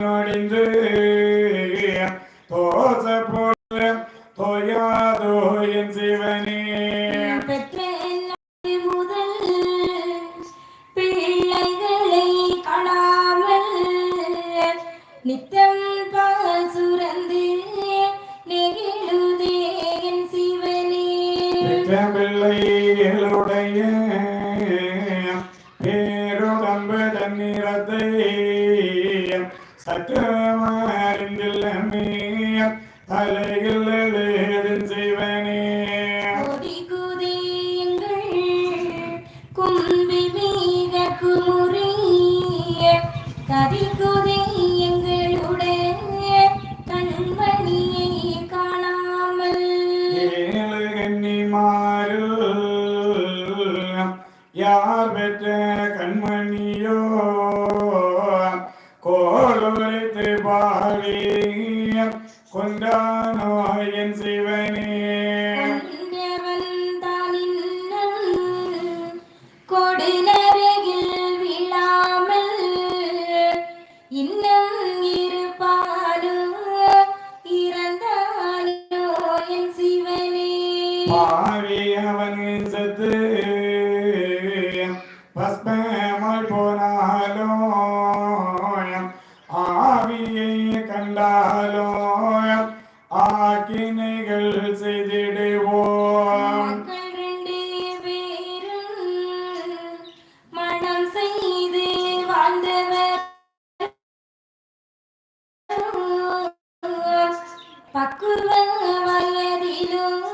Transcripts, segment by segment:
Not in the யார் பெற்ற கண்மணியோ? கோலுரைத்து பாடி கொண்டானோ என் ஆண்டவர் பக்குவ வயதிலும்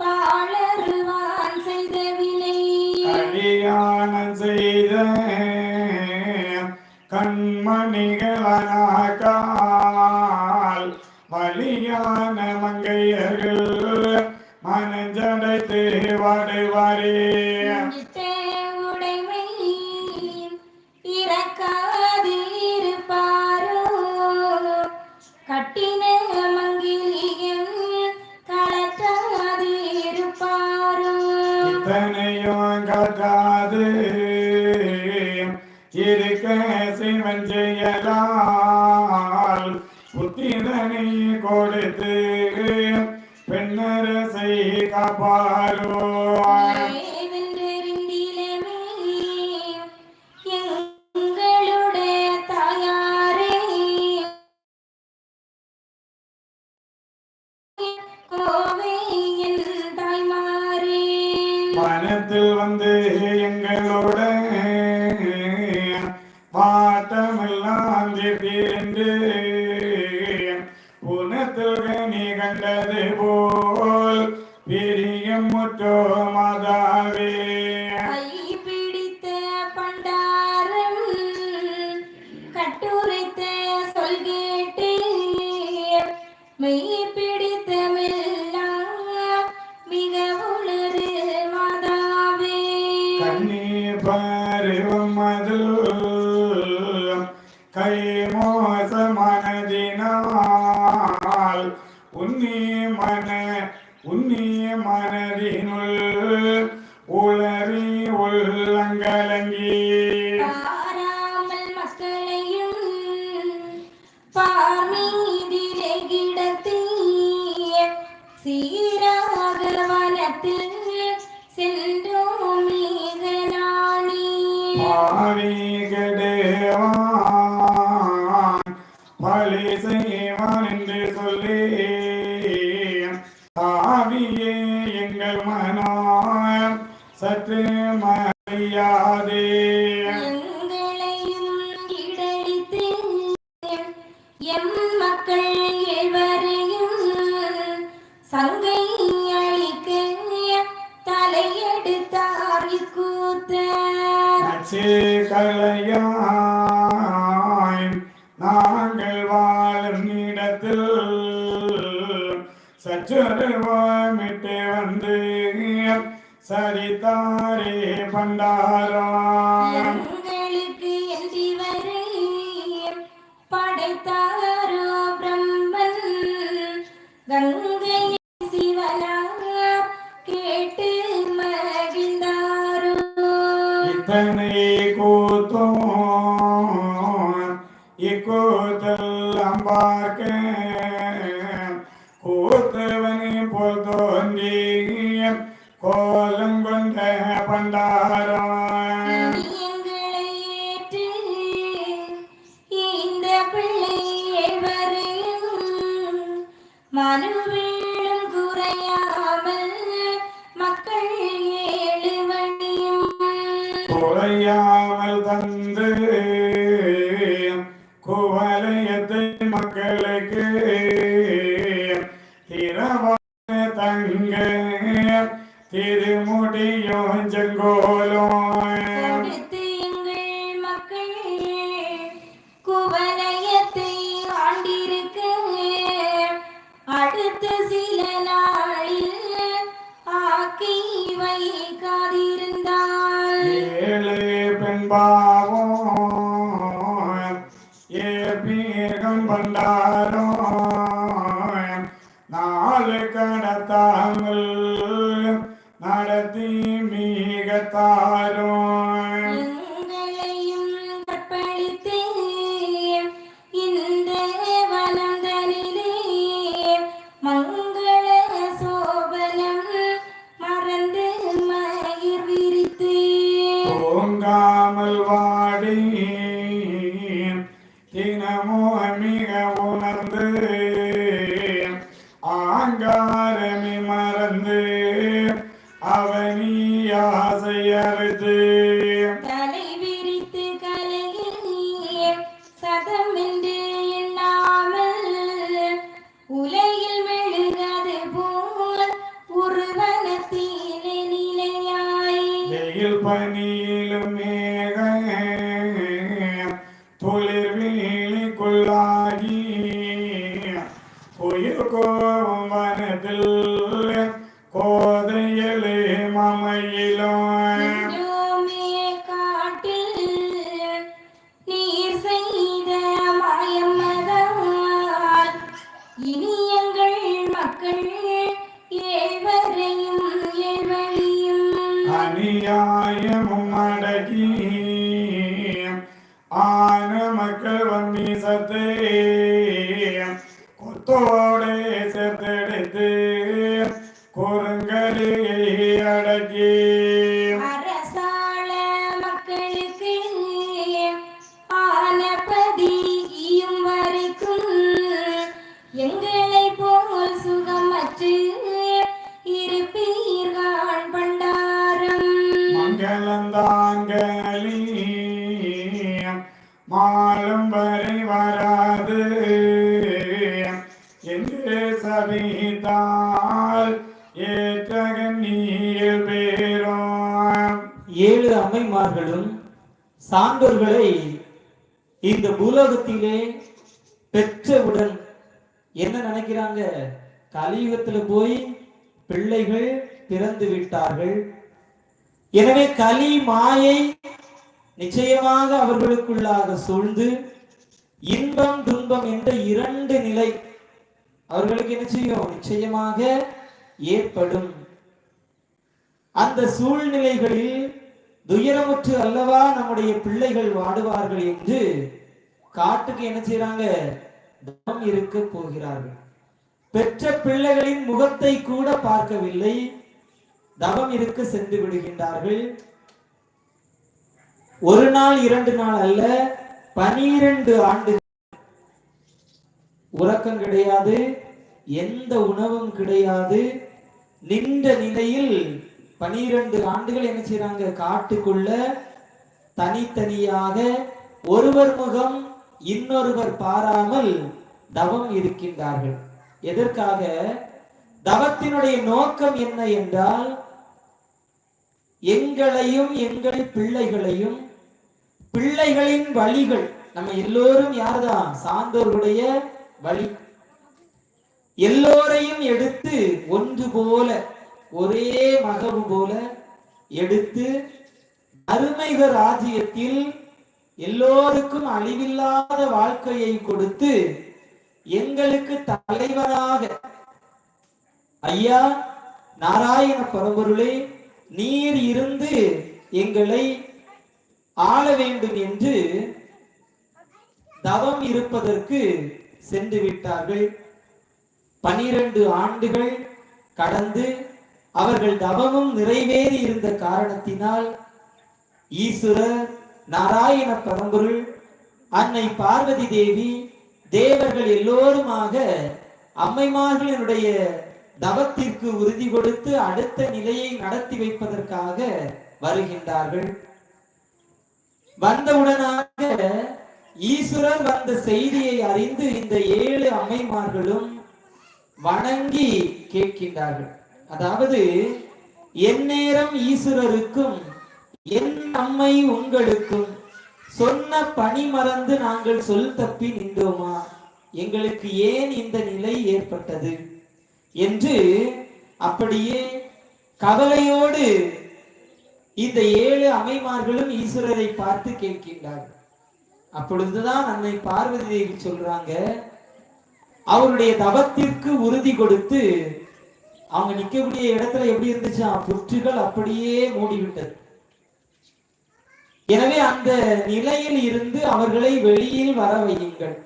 பாலருவான் செய்த வினை கல்யாணம் செய்த கண்மணிகளனாக்கால் வழியான மங்கையர்கள் மனஞ்சடைத்து வாடுவாரே. কপালো பருவமது கைமோச மனதினால் உன்னி மன உன்னி மனதின விகடேவான் பழி செய்வான் என்று சொல்லி ஆவியே எங்கள் மனம் சற்று மறியாதே. சங்கையளிக்க தலையெடுத்தார் கூத்த கல்லறியாய் நாங்கள் வாழும் இடத்தில் சற்றுவாமிட்டு வந்து சரித்தாரே பண்டாரா கோலம் கொண்ட பீகம் பண்டாரோ நாலு கடத்தாமல் நடத்தி மீகத்தாரோ পানি சான்றோர்களை இந்த பூலோகத்திலே பெற்றவுடன் என்ன நினைக்கிறாங்க? கலியுகத்துல போய் பிள்ளைகள் பிறந்து விட்டார்கள். எனவே கலி மாயை நிச்சயமாக அவர்களுக்குள்ளாக சூழ்ந்து இன்பம் துன்பம் என்ற இரண்டு நிலை அவர்களுக்கு என்ன செய்யும்? நிச்சயமாக ஏற்படும். அந்த சூழ்நிலைகளில் துயரமுற்று அல்லவா நம்முடைய பிள்ளைகள் வாடுவார்கள் என்று காட்டுக்கு என்ன செய்யறாங்க தவம் இருக்க போகிறார்கள். பெற்ற பிள்ளைகளின் முகத்தை கூட பார்க்கவில்லை. தவம் இருக்க சென்று விடுகின்றார்கள். ஒரு நாள் இரண்டு நாள் அல்ல பனிரெண்டு ஆண்டு உறக்கம் கிடையாது எந்த உணவும் கிடையாது. நின்ற நிலையில் பனிரெண்டு ஆண்டுகள் என்ன செய்யறாங்க காட்டுக்குள்ள தனித்தனியாக ஒருவர் முகம் இன்னொருவர் பாராமல் தவம் இருக்கின்றார்கள். எதற்காக? தவத்தினுடைய நோக்கம் என்ன என்றால் எங்களையும் எங்கள் பிள்ளைகளையும் பிள்ளைகளின் வழிகள் நம்ம எல்லோரும் யார்தான்? சார்ந்தோர்களுடைய வழி. எல்லோரையும் எடுத்து ஒன்று போல ஒரே மகவு போல எடுத்து அருமைக ராஜ்யத்தில் எல்லோருக்கும் அழிவில்லாத வாழ்க்கையை கொடுத்து எங்களுக்கு தலைவராக ஐயா நாராயண பரம்பொருளே நீர் இருந்து எங்களை ஆள வேண்டும் என்று தவம் இருப்பதற்கு சென்று விட்டார்கள். பனிரெண்டு ஆண்டுகள் கடந்து அவர்கள் தவமும் நிறைவேறி இருந்த காரணத்தினால் ஈஸ்வரர் நாராயண பரம்பொருள் அன்னை பார்வதி தேவி தேவர்கள் எல்லோருமாக அம்மைமார்களினுடைய தவத்திற்கு உறுதி கொடுத்து அடுத்த நிலையை நடத்தி வைப்பதற்காக வருகின்றார்கள். வந்தவுடனாக ஈஸ்வரர் வந்த செய்தியை அறிந்து இந்த ஏழு அம்மைமார்களும் வணங்கி கேட்கின்றார்கள். அதாவது எந்நேரம் ஈஸ்வரருக்கும் என் அம்மை உங்களுக்கும் சொன்ன பணி மறந்து நாங்கள் சொல் தப்பி நின்றோமா? எங்களுக்கு ஏன் இந்த நிலை ஏற்பட்டது? என்று அப்படியே கவலையோடு இந்த ஏழு அமைமார்களும் ஈஸ்வரரை பார்த்து கேட்கின்றார்கள் அப்பொழுதுதான் அன்னை பார்வதி தேவி சொல்றாங்க அவருடைய தவத்திற்கு உறுதி கொடுத்து அவங்க நிக்கக்கூடிய இடத்துல எப்படி இருந்துச்சா? புற்றுகள் அப்படியே மூடிவிட்டது. எனவே அந்த நிலையில் இருந்து அவர்களை வெளியில் வர வையுங்கள்.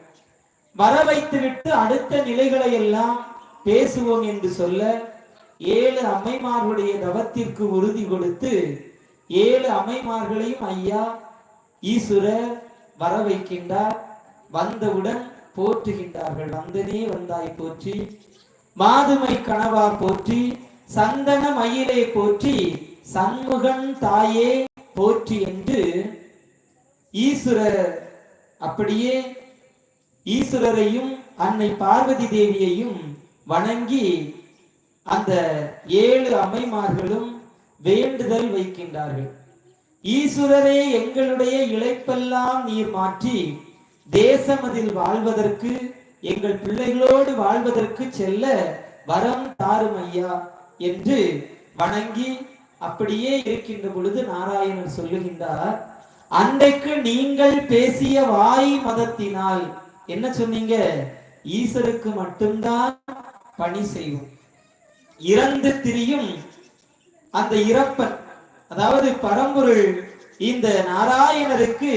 வர வைத்துவிட்டு அடுத்த நிலைகளை எல்லாம் பேசுவோம் என்று சொல்ல ஏழு அம்மைமார்களுடைய தவத்திற்கு உறுதி கொடுத்து ஏழு அம்மைமார்களையும் ஐயா ஈஸ்வரர் வர வைக்கின்றார். வந்தவுடன் போற்றுகின்றார்கள். வந்தனே வந்தாய் போற்றி. மாதுமை கணவா போற்றி சந்தன மயிலே போற்றி சண்முகன் தாயே போற்றி என்று ஈஸ்வரர் அப்படியே ஈஸ்வரரையும் அன்னை பார்வதி தேவியையும் வணங்கி அந்த ஏழு அம்மைமார்களும் வேண்டுதல் வைக்கின்றார்கள். ஈஸ்வரரே எங்களுடைய இழைப்பெல்லாம் நீர் மாற்றி தேசமதில் வாழ்வதற்கு எங்கள் பிள்ளைகளோடு வாழ்வதற்கு செல்ல வரம் தாரும் ஐயா என்று வணங்கி அப்படியே இருக்கின்ற பொழுது நாராயணன் சொல்லுகின்றார் அன்றைக்கு நீங்கள் பேசிய வாய் மதத்தினால் என்ன சொன்னீங்க? ஈஸ்வருக்கு மட்டும்தான் பணி செய்வோம். இறந்து திரியும் அந்த இறப்பன் அதாவது பரம்பொருள் இந்த நாராயணருக்கு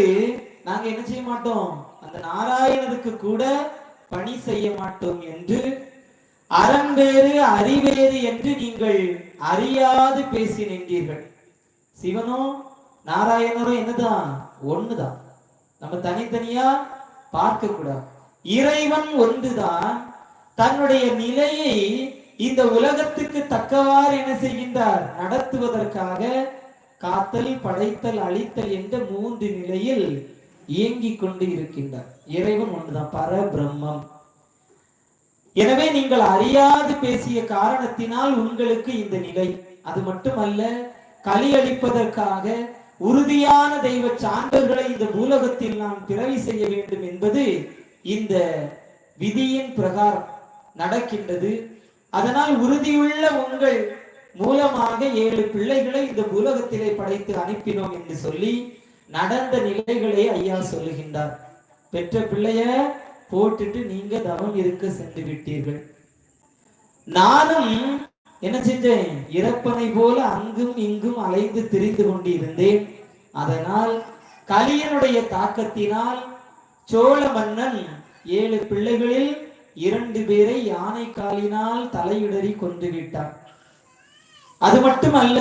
நாங்க என்ன செய்ய மாட்டோம்? அந்த நாராயணருக்கு கூட பணி செய்ய மாட்டோம் என்று அறம்பேறு அறிவேறு என்று நீங்கள் அறியாது பேசி நின்றீர்கள். சிவனும் நாராயணரும் என்னதான்? ஒண்ணுதான். நம்ம தனித்தனியா பார்க்க கூடாது. இறைவன் ஒன்றுதான். தன்னுடைய நிலையை இந்த உலகத்துக்கு தக்கவாறு என்ன செய்கின்றார்? நடத்துவதற்காக காத்தல் படைத்தல் அழித்தல் என்ற மூன்று நிலையில் இயங்கிக் கொண்டு இருக்கின்றார். இறைவன் ஒன்றுதான். பரபிரம்மம். எனவே நீங்கள் அறியாது பேசிய காரணத்தினால் உங்களுக்கு இந்த நிலை. அது மட்டுமல்ல களி அளிப்பதற்காக உறுதியான தெய்வ சான்றர்களை இந்த பூலகத்தில் நாம் பிறவி செய்ய வேண்டும் என்பது இந்த விதியின் பிரகாரம் நடக்கின்றது. அதனால் உறுதியுள்ள உங்கள் மூலமாக ஏழு பிள்ளைகளை இந்த பூலகத்திலே படைத்து அனுப்பினோம் என்று சொல்லி நடந்த நிலைகளை ஐயா சொல்லுகின்றார். பெற்ற பிள்ளைய போட்டுட்டு நீங்க தவம் இருக்க சென்று விட்டீர்கள். நானும் என்ன செஞ்சேன்? இறப்பனை போல அங்கும் இங்கும் அலைந்து திரிந்து கொண்டு இருந்தேன் அதனால் கலியனுடைய தாக்கத்தினால் சோழ மன்னன் ஏழு பிள்ளைகளில் இரண்டு பேரை யானை காலினால் தலையுடறி கொண்டு விட்டார் அது மட்டுமல்ல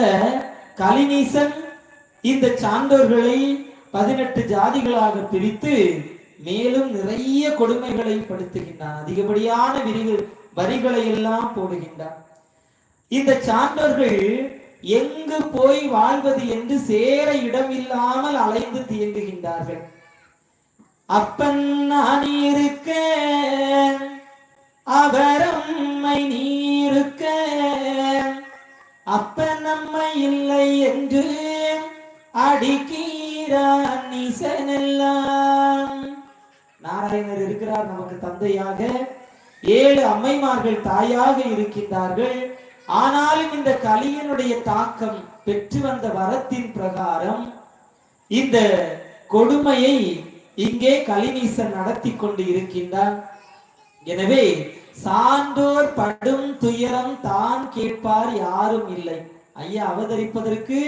கலிநீசன் இந்த சான்றோர்களை பதினெட்டு ஜாதிகளாக பிரித்து மேலும் நிறைய கொடுமைகளை படுத்துகின்றான். அதிகப்படியான விரிகள் வரிகளை எல்லாம் போடுகின்றான். இந்த சான்றோர்கள் எங்கு போய் வாழ்வது என்று சேர இடம் இல்லாமல் அலைந்து தியங்குகின்றார்கள். அப்பன் நான் இருக்க அவரம்மை நீருக்க அப்பன் அம்மை இல்லை என்று அடிக்கிறான் நீசனெல்லாம் நாராயணர் இருக்கிறார் நமக்கு தந்தையாக. ஏழு அம்மைமார்கள் தாயாக இருக்கின்றார்கள். ஆனாலும் இந்த கலியனுடைய தாக்கம் பெற்று வந்த வரத்தின் பிரகாரம் இந்த கொடுமையை இங்கே கலிநீசன் நடத்தி கொண்டு இருக்கின்றான். எனவே சான்றோர் படும் துயரம் தான் கேட்பார் யாரும் இல்லை. ஐயா அவதரிப்பதற்கு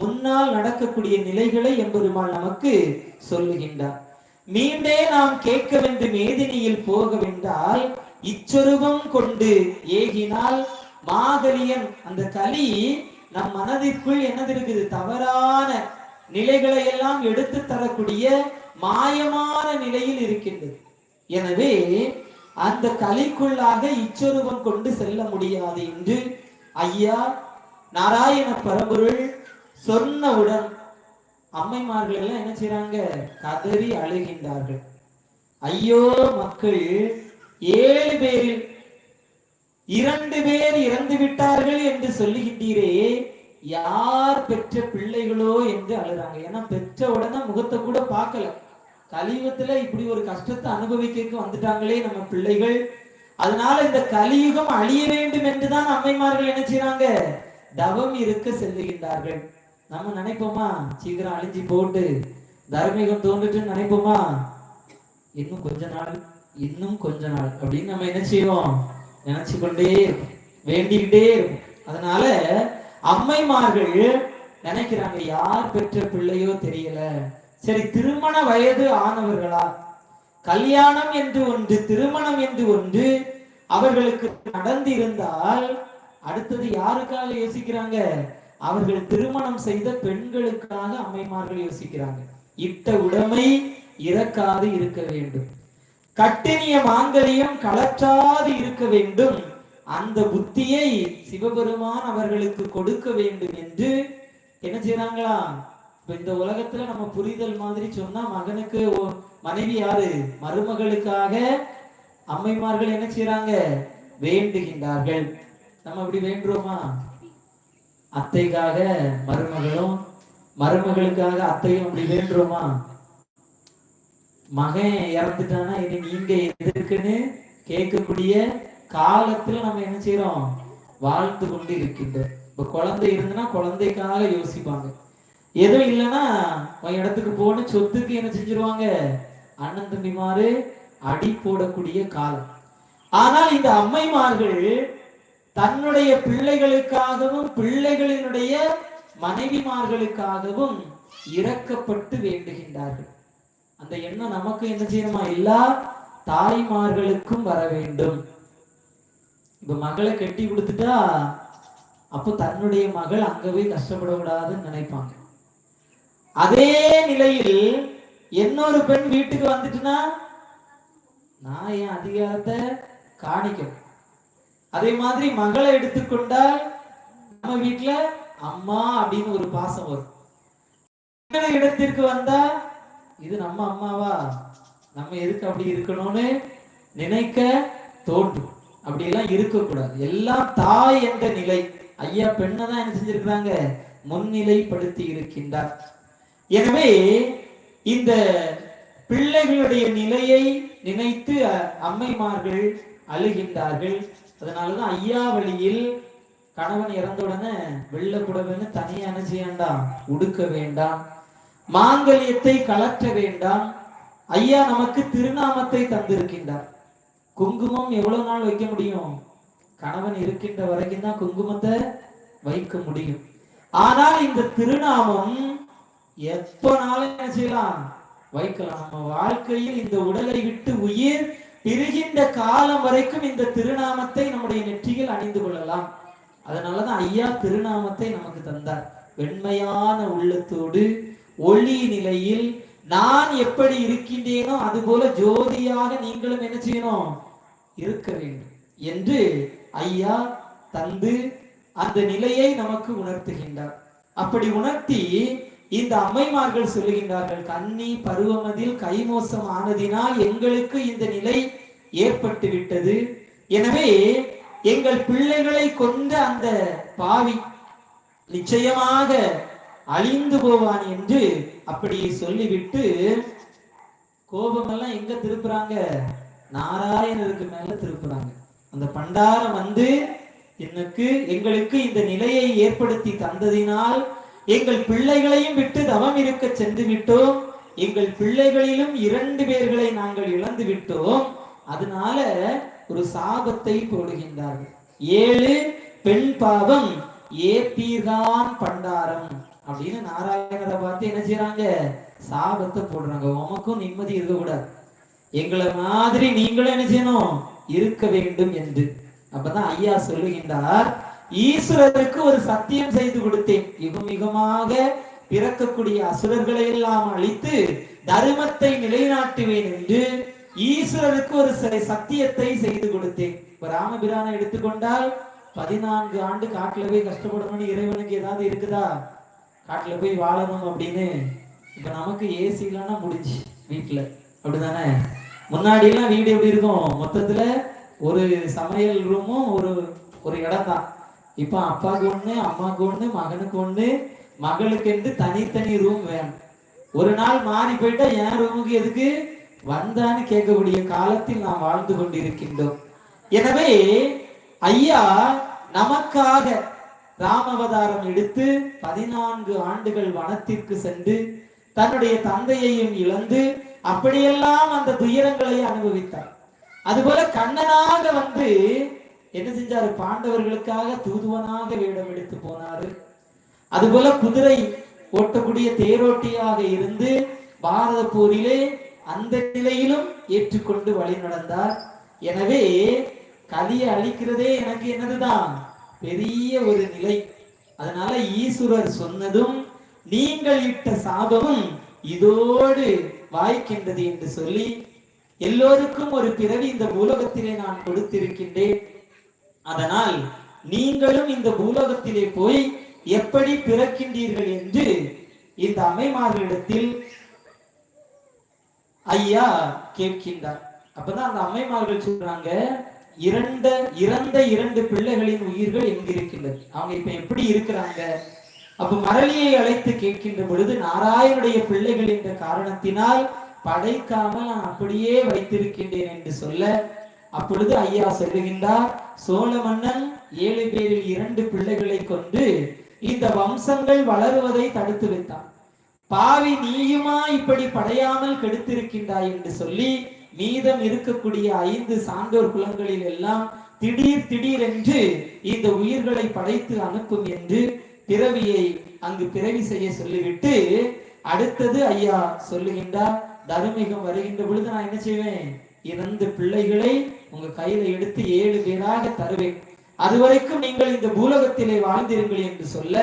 முன்னால் நடக்கக்கூடிய நிலைகளை எம்பெருமான் நமக்கு சொல்லுகின்றார். மீண்டே நாம் கேட்க வேண்டும் மேதினியில் போக வென்றால் இச்சொருபம் கொண்டு ஏகினால் மாகலியன் அந்த கலி நம் மனதிற்குள் என்னது இருக்குது தவறான நிலைகளை எல்லாம் எடுத்து தரக்கூடிய மாயமான நிலையில் இருக்கின்றது. எனவே அந்த கலிக்குள்ளாக இச்சொருபம் கொண்டு செல்ல முடியாது என்று ஐயா நாராயண பரம்பொருள் சொன்னவுடன் அம்மைமார்கள் எல்லாம் என்ன செய்யறாங்க கதறி அழுகின்றார்கள். ஐயோ மக்கள் ஏழு பேரில் இரண்டு பேர் இறந்து விட்டார்கள் என்று சொல்லுகின்றீரே யார் பெற்ற பிள்ளைகளோ என்று அழுறாங்க. ஏன்னா பெற்ற உடனே முகத்தை கூட பார்க்கல. கலியுகத்துல இப்படி ஒரு கஷ்டத்தை அனுபவிக்க வந்துட்டாங்களே நம்ம பிள்ளைகள். அதனால இந்த கலியுகம் அழிய வேண்டும் என்றுதான் அம்மைமார்கள் என்ன செய்யறாங்க தவம் இருக்க செல்லுகின்றார்கள். நம்ம நினைப்போமா? சீக்கிரம் அழிஞ்சு போட்டு தர்மீகம் தோன்றுட்டுன்னு நினைப்போமா? இன்னும் கொஞ்ச நாள் இன்னும் கொஞ்ச நாள் அப்படின்னு நம்ம என்ன செய்வோம்? நினைச்சு கொண்டே வேண்டிக்கிட்டே இருப்போம். அதனால அம்மைமார்கள் நினைக்கிறாங்க யார் பெற்ற பிள்ளையோ தெரியல. சரி திருமண வயது ஆனவர்களா? கல்யாணம் என்று ஒன்று திருமணம் என்று ஒன்று அவர்களுக்கு நடந்து இருந்தால் அடுத்தது யாருக்காக யோசிக்கிறாங்க? அவர்கள் திருமணம் செய்த பெண்களுக்காக அம்மைமார்கள் யோசிக்கிறாங்க. இட்ட உடைமை இறக்காது இருக்க வேண்டும். கட்டினிய மாங்கலியம் கலற்றாது இருக்க வேண்டும். அந்த புத்தியை சிவபெருமான் அவர்களுக்கு கொடுக்க வேண்டும் என்று என்ன செய்யறாங்களா இப்ப இந்த உலகத்துல நம்ம புரிதல் மாதிரி சொன்னா மகனுக்கு மனைவி யாரு? மருமகளுக்காக அம்மைமார்கள் என்ன செய்யறாங்க வேண்டுகின்றார்கள். நம்ம அப்படி வேண்டுறோமா? அத்தைக்காக மருமகளும் மருமகளுக்காக அத்தையும் அப்படி வேண்டுறோமா? மகன் இறந்துட்டானா இனி நீங்க எதுக்குன்னு கேட்கக்கூடிய காலத்துல நம்ம என்ன செய்யறோம் வாழ்ந்து கொண்டு இருக்கின்றோம். இப்ப குழந்தை இருந்ததுன்னா குழந்தைக்காக யோசிப்பாங்க. எதுவும் இல்லைன்னா உன் இடத்துக்கு போன சொத்துக்கு என்ன செஞ்சிருவாங்க? அண்ணன் தம்பிமாரு அடி போடக்கூடிய காலம். ஆனால் இந்த அம்மைமார்கள் தன்னுடைய பிள்ளைகளுக்காகவும் பிள்ளைகளினுடைய மனைவிமார்களுக்காகவும் இறக்கப்பட்டு வேண்டுகின்றார்கள். அந்த எண்ணம் நமக்கு என்ன செய்யணுமா? எல்லா தாய்மார்களுக்கும் வர வேண்டும். இப்ப மகளை கட்டி கொடுத்துட்டா அப்போ தன்னுடைய மகள் அங்க போய் கஷ்டப்படக்கூடாதுன்னு நினைப்பாங்க. அதே நிலையில் இன்னொரு பெண் வீட்டுக்கு வந்துட்டுனா நான் என் அதிகாரத்தை காணிக்கணும். அதே மாதிரி மகளை எடுத்துக்கொண்டால் நம்ம வீட்டுல அம்மா அப்படின்னு ஒரு பாசம் வரும். இடத்திற்கு வந்தா இது நம்ம அம்மாவா? நம்ம எதுக்கு அப்படி இருக்கணும்னு நினைக்க தோன்றும். அப்படி எல்லாம் இருக்கக்கூடாது. எல்லாம் தாய் என்ற நிலை. ஐயா பெண்ணை தான் என்ன செஞ்சிருக்கிறாங்க? முன்னிலைப்படுத்தி இருக்கின்றார். எனவே இந்த பிள்ளைகளுடைய நிலையை நினைத்து அம்மைமார்கள் அழுகின்றார்கள். அதனாலதான் ஐயா வழியில் கணவன் இறந்த உடனே வெள்ள புடவைன்னு தனியா என்ன செய்ய வேண்டாம் உடுக்க வேண்டாம். மாங்கல்யத்தை கலற்ற வேண்டாம். ஐயா நமக்கு திருநாமத்தை தந்திருக்கின்றார். குங்குமம் எவ்வளவு நாள் வைக்க முடியும்? கணவன் இருக்கின்ற வரைக்கும் தான் குங்குமத்தை வைக்க முடியும். ஆனால் இந்த திருநாமம் எப்ப நாளும் என்ன செய்யலாம்? வைக்கலாம். நம்ம வாழ்க்கையில் இந்த உடலை விட்டு உயிர் பிரிகின்ற காலம் வரைக்கும் இந்த திருநாமத்தை நம்முடைய நெற்றியில் அணிந்து கொள்ளலாம். அதனாலதான் ஐயா திருநாமத்தை நமக்கு தந்தார். வெண்மையான உள்ளத்தோடு ஒளி நிலையில் நான் எப்படி இருக்கின்றேனோ அதுபோல ஜோதியாக நீங்களும் என்ன செய்யணும்? இருக்க வேண்டும் என்று ஐயா தந்து அந்த நிலையை நமக்கு உணர்த்துகின்றார். அப்படி உணர்த்தி இந்த அம்மைமார்கள் சொல்லுகின்றார்கள் கன்னி பருவமதில் கைமோசம் ஆனதினால் எங்களுக்கு இந்த நிலை ஏற்பட்டு விட்டது எனவே எங்கள் பிள்ளைகளை கொண்ட அந்த பாவி நிச்சயமாக அழிந்து போவான் என்று அப்படி சொல்லிவிட்டு கோபமெல்லாம் எங்க திருப்புறாங்க? நாராயணருக்கு மேல திருப்புறாங்க. அந்த பண்டாரம் வந்து எனக்கு எங்களுக்கு இந்த நிலையை ஏற்படுத்தி தந்ததினால் எங்கள் பிள்ளைகளையும் விட்டு தவம் இருக்க சென்று விட்டோம் எங்கள் பிள்ளைகளிலும் இரண்டு பேர்களை நாங்கள் இழந்து விட்டோம் அதனால ஒரு சாபத்தை போடுகின்றார்கள். ஏழு பெண் பாவம் ஏப்பீர்தான் பண்டாரம். அப்படின்னு நாராயணரை பார்த்து என்ன செய்யறாங்க சாபத்தை போடுறாங்க. உமக்கும் நிம்மதி இருக்கக்கூடாது. எங்களை மாதிரி நீங்களும் என்ன செய்யணும்? இருக்க வேண்டும் என்று. அப்பதான் ஐயா சொல்லுகின்றார் ஈஸ்வரருக்கு ஒரு சத்தியம் செய்து கொடுத்தேன். யுகமிகமாக பிறக்கக்கூடிய அசுரர்களை எல்லாம் அழித்து தர்மத்தை நிலைநாட்டுவேன் என்று ஈஸ்வரருக்கு ஒரு சத்தியத்தை செய்து கொடுத்தேன். இப்ப ராமபிரானை எடுத்துக்கொண்டால் பதினான்கு ஆண்டு காட்டுல போய் கஷ்டப்படணும்னு இறைவனுக்கு ஏதாவது இருக்குதா? காட்டுல போய் வாழணும் அப்படின்னு. இப்ப நமக்கு ஏசி இல்லைன்னா முடிஞ்சு வீட்டுல அப்படிதானே? முன்னாடி எல்லாம் வீடு எப்படி இருக்கும்? மொத்தத்துல ஒரு சமையல் ரூமும் ஒரு ஒரு இடம் தான் இப்ப அப்பாவுக்கு ஒண்ணு அம்மாவுக்கு ஒண்ணு மகனுக்கு ஒண்ணு மகளுக்கு என்று தனித்தனி ரூம் வேணும். ஒரு நாள் மாறி போயிட்டா என் ரூமுக்கு எதுக்கு? வந்தான்னு கேட்கக்கூடிய காலத்தில் நாம் வாழ்ந்து கொண்டிருக்கின்றோம். எனவே ஐயா நமக்காக ராமவதாரம் எடுத்து பதினான்கு ஆண்டுகள் வனத்திற்கு சென்று தன்னுடைய தந்தையையும் இழந்து அப்படியெல்லாம் அந்த துயரங்களை அனுபவித்தார். அதுபோல கண்ணனாக வந்து என்ன செஞ்சாரு? பாண்டவர்களுக்காக தூதுவனாக வேடம் எடுத்து போனாரு. அதுபோல குதிரை ஓட்டக்கூடிய தேரோட்டியாக இருந்து பாரத போரிலே அந்த நிலையிலும் ஏற்றுக்கொண்டு வழி நடந்தார். எனவே கலியை அழிக்கிறதே எனக்கு என்னதுதான்? பெரிய ஒரு நிலை. அதனால ஈஸ்வரர் சொன்னதும் நீங்கள் இட்ட சாபமும் இதோடு வாய்க்கின்றது என்று சொல்லி எல்லோருக்கும் ஒரு பிறவி இந்த உலகத்திலே நான் கொடுத்திருக்கின்றேன். அதனால் நீங்களும் இந்த பூலோகத்திலே போய் எப்படி பிறக்கின்றீர்கள் என்று இந்த அம்மைமார்களிடத்தில் ஐயா கேட்கின்றார். அப்பதான் அந்த அம்மைமார்கள் சொல்றாங்க இரண்ட இறந்த இரண்டு பிள்ளைகளின் உயிர்கள் எங்கிருக்கின்றது? அவங்க இப்ப எப்படி இருக்கிறாங்க? அப்ப மரளியை அழைத்து கேட்கின்ற பொழுது நாராயணுடைய பிள்ளைகள் என்ற காரணத்தினால் படைக்காமல் நான் அப்படியே வைத்திருக்கின்றேன் என்று சொல்ல அப்பொழுது ஐயா சொல்லுகின்றார் சோழ மன்னன் ஏழு பேரில் இரண்டு பிள்ளைகளை கொண்டு இந்த வம்சங்கள் வளருவதை தடுத்து வைத்தான். பாவி நீயுமா இப்படி படையாமல் கெடுத்திருக்கின்றாய் என்று சொல்லி மீதம் இருக்கக்கூடிய ஐந்து சான்றோர் குலங்களில் எல்லாம் திடீர் திடீர் என்று இந்த உயிர்களை படைத்து அனுப்பும் என்று பிறவியை அங்கு பிறவி செய்ய சொல்லிவிட்டு அடுத்தது ஐயா சொல்லுகின்றார் தருமிகம் வருகின்ற பொழுது நான் என்ன செய்வேன்? இரண்டு பிள்ளைகளை உங்க கையில எடுத்து ஏழு பேராக தருவேன். அதுவரைக்கும் நீங்கள் இந்த பூலகத்திலே வாழ்ந்திருங்கள் என்று சொல்ல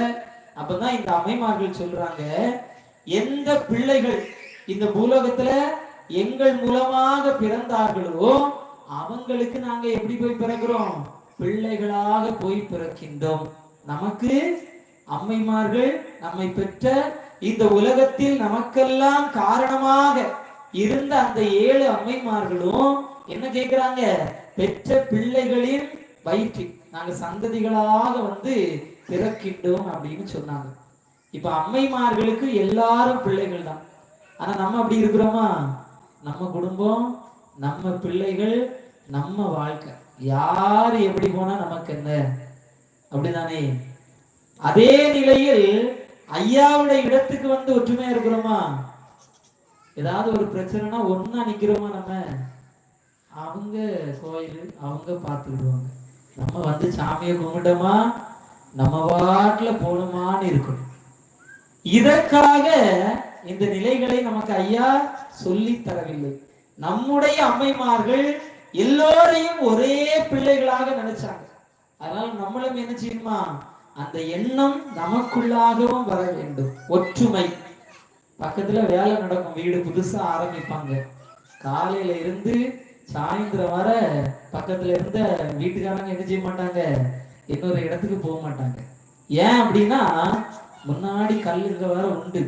அப்பதான் இந்த அம்மைமார்கள் சொல்றாங்க எந்த பிள்ளைகள் இந்த பூலோகத்துல எங்கள் மூலமாக பிறந்தார்களோ அவங்களுக்கு நாங்க எப்படி போய் பிறக்கிறோம்? பிள்ளைகளாக போய் பிறக்கின்றோம். நமக்கு அம்மைமார்கள் நம்மை பெற்ற இந்த உலகத்தில் நமக்கெல்லாம் காரணமாக இருந்த அந்த ஏழு அம்மைமார்களும் என்ன கேக்குறாங்க? பெற்ற பிள்ளைகளின் வயிற்றில் நாங்க சந்ததிகளாக வந்து பிறக்கின்றோம் அப்படின்னு சொன்னாங்க. இப்ப அம்மைமார்களுக்கு எல்லாரும் பிள்ளைகள் தான். ஆனா நம்ம அப்படி இருக்கிறோமா? நம்ம குடும்பம் நம்ம பிள்ளைகள் நம்ம வாழ்க்கை. யாரு எப்படி போனா நமக்கு என்ன? அப்படிதானே? அதே நிலையில் ஐயாவுடைய இடத்துக்கு வந்து ஒற்றுமையா இருக்கிறோமா? ஏதாவது ஒரு பிரச்சனைனா ஒன்னா நிக்கிறோமா நம்ம? அவங்க கோயில் அவங்க பார்த்துக்கிடுவாங்க நம்ம வந்து சாமியை கும்பிட்டோமா நம்ம வாட்டுல போகணுமான்னு இருக்கணும். இதற்காக இந்த நிலைகளை நமக்கு ஐயா சொல்லி தரவில்லை. நம்முடைய அம்மைமார்கள் எல்லோரையும் ஒரே பிள்ளைகளாக நினைச்சாங்க. அதனால நம்மளும் என்ன செய்யணுமா? அந்த எண்ணம் நமக்குள்ளாகவும் வர வேண்டும். ஒற்றுமை. பக்கத்துல வேலை நடக்கும். வீடு புதுசா ஆரம்பிப்பாங்க. காலையில இருந்து சாயந்தரம் வர பக்கத்துல இருந்த வீட்டுக்காரங்க என்ன செய்ய மாட்டாங்க. இன்னொரு இடத்துக்கு போக மாட்டாங்க. ஏன் அப்படின்னா முன்னாடி கல் இங்க வேற உண்டு.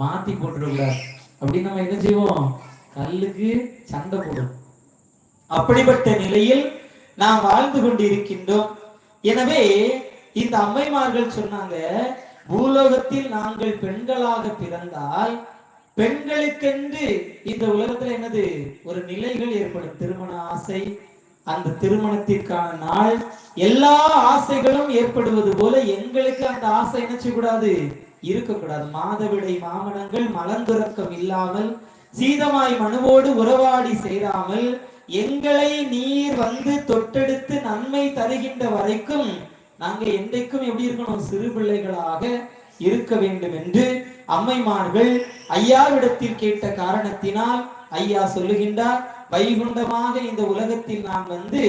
மாத்தி போட்டுடக்கூடாது அப்படின்னு நம்ம என்ன செய்வோம்? கல்லுக்கு சண்டை போடும் அப்படிப்பட்ட நிலையில் நாம் வாழ்ந்து கொண்டிருக்கின்றோம். எனவே இந்த அம்மைமார்கள் சொன்னாங்க பூலோகத்தில் நாங்கள் பெண்களாக பிறந்தால் பெண்களுக்கென்று இந்த உலகத்துல என்னது? ஒரு நிலைகள் ஏற்படும். திருமண ஆசை அந்த திருமணத்திற்கான நாள் எல்லா ஆசைகளும் ஏற்படுவது போல எங்களுக்கு அந்த ஆசை என்ன இருக்கக்கூடாது மாதவிடை மாமனங்கள் மலந்துறக்கம் இல்லாமல் சீதமாய் மனுவோடு உறவாடி சேராமல் எங்களை நீர் வந்து தொட்டெடுத்து நன்மை தருகின்ற வரைக்கும் நாங்க என்றைக்கும் எப்படி இருக்கணும்? சிறு பிள்ளைகளாக இருக்க வேண்டும் என்று அம்மைமார்கள் ஐயாவிடத்தில் கேட்ட காரணத்தினால் ஐயா சொல்லுகின்றார் வைகுண்டமாக இந்த உலகத்தில் நான் வந்து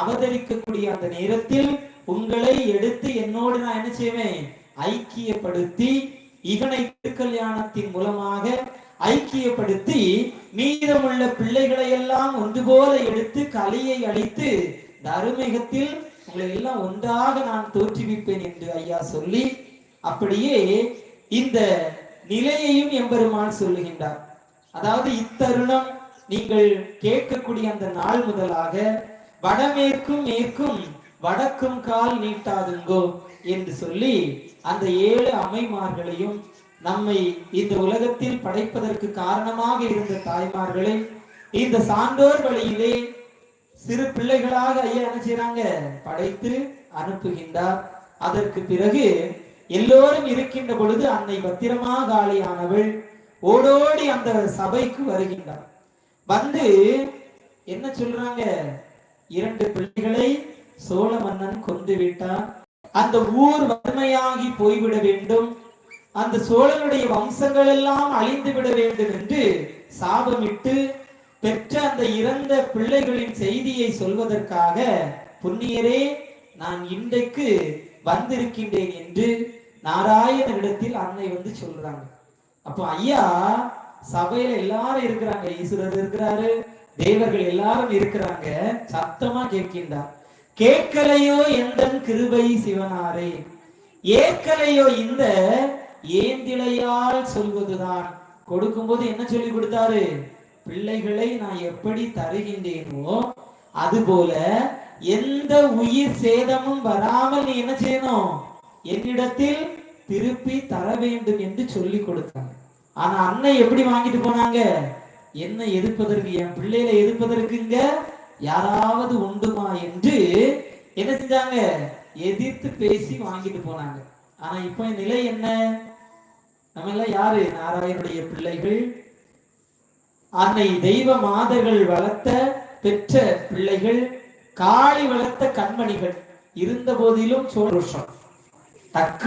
அவதரிக்கக்கூடிய அந்த நேரத்தில் உங்களை எடுத்து என்னோடு நான் என்ன செய்வேன்? ஐக்கியப்படுத்தி இகனை திருக்கல்யாணத்தின் மூலமாக ஐக்கியப்படுத்தி மீதமுள்ள பிள்ளைகளை எல்லாம் ஒன்று போல எடுத்து கலியை அழித்து தருமிகத்தில் உங்களை எல்லாம் ஒன்றாக நான் தோற்றுவிப்பேன் என்று ஐயா சொல்லி அப்படியே இந்த நிலையையும் எம்பெருமான் சொல்லுகின்றார். அதாவது இத்தருணம் நீங்கள் கேட்கக்கூடிய அந்த நாள் முதலாக வடமேற்கும் மேற்கும் வடக்கும் கால் நீட்டாதுங்கோ என்று சொல்லி அந்த ஏழு அமைமார்களையும் நம்மை இந்த உலகத்தில் படைப்பதற்கு காரணமாக இருந்த தாய்மார்களை இந்த சான்றோர் வழியிலே சிறு பிள்ளைகளாக ஐயா என்ன செய்யறாங்க படைத்து அனுப்புகின்றார். அதற்கு பிறகு எல்லோரும் இருக்கின்ற பொழுது அன்னை பத்திரமா காலியானவள் ஓடோடி அந்த சபைக்கு வருகின்றார். வந்து என்ன சொல்றாங்க? இரண்டு பிள்ளைகளை சோழ மன்னன் கொண்டு விட்டான். அந்த ஊர் வறுமையாகி போய்விட வேண்டும். அந்த சோழனுடைய வம்சங்கள் எல்லாம் அழிந்து விட வேண்டும் என்று சாபமிட்டு பெற்ற அந்த இறந்த பிள்ளைகளின் செய்தியை சொல்வதற்காக புண்ணியரே நான் இன்றைக்கு வந்திருக்கின்றேன் என்று நாராயணனிடத்தில் அன்னை வந்து சொல்றாங்க. அப்போ ஐயா சபையில எல்லாரும் இருக்கிறாங்க ஈஸ்வரர் இருக்கிறாரு தேவர்கள் எல்லாரும் இருக்கிறாங்க சத்தமா கேட்கின்றார். கேட்கலையோ எந்தன் கிருபை சிவனாரே? ஏற்கலையோ இந்த ஏந்திலையால் சொல்வதுதான். கொடுக்கும்போது என்ன சொல்லி கொடுத்தாரு? பிள்ளைகளை நான் எப்படி தருகின்றேனோ அதுபோல எந்த உயிர் சேதமும் வராமல் நீ என்ன செய்யணும்? என்னிடத்தில் திருப்பி தர வேண்டும் என்று சொல்லி கொடுத்தாங்க. ஆனா அண்ணன் எப்படி வாங்கிட்டு போனாங்க? என்ன எதிர்ப்பதற்கு என் பிள்ளையில எதிர்ப்பதற்குங்க யாராவது உண்டுமா என்று என்ன செஞ்சாங்க? எதிர்த்து பேசி வாங்கிட்டு போனாங்க. ஆனா இப்ப நிலை என்ன? நம்ம எல்லாம் யாரு? நாராயணுடைய பிள்ளைகள் அன்னை தெய்வ மாதர்கள் வளர்த்த பெற்ற பிள்ளைகள் காளி வளர்த்த கண்மணிகள். இருந்த போதிலும் சோழ தக்க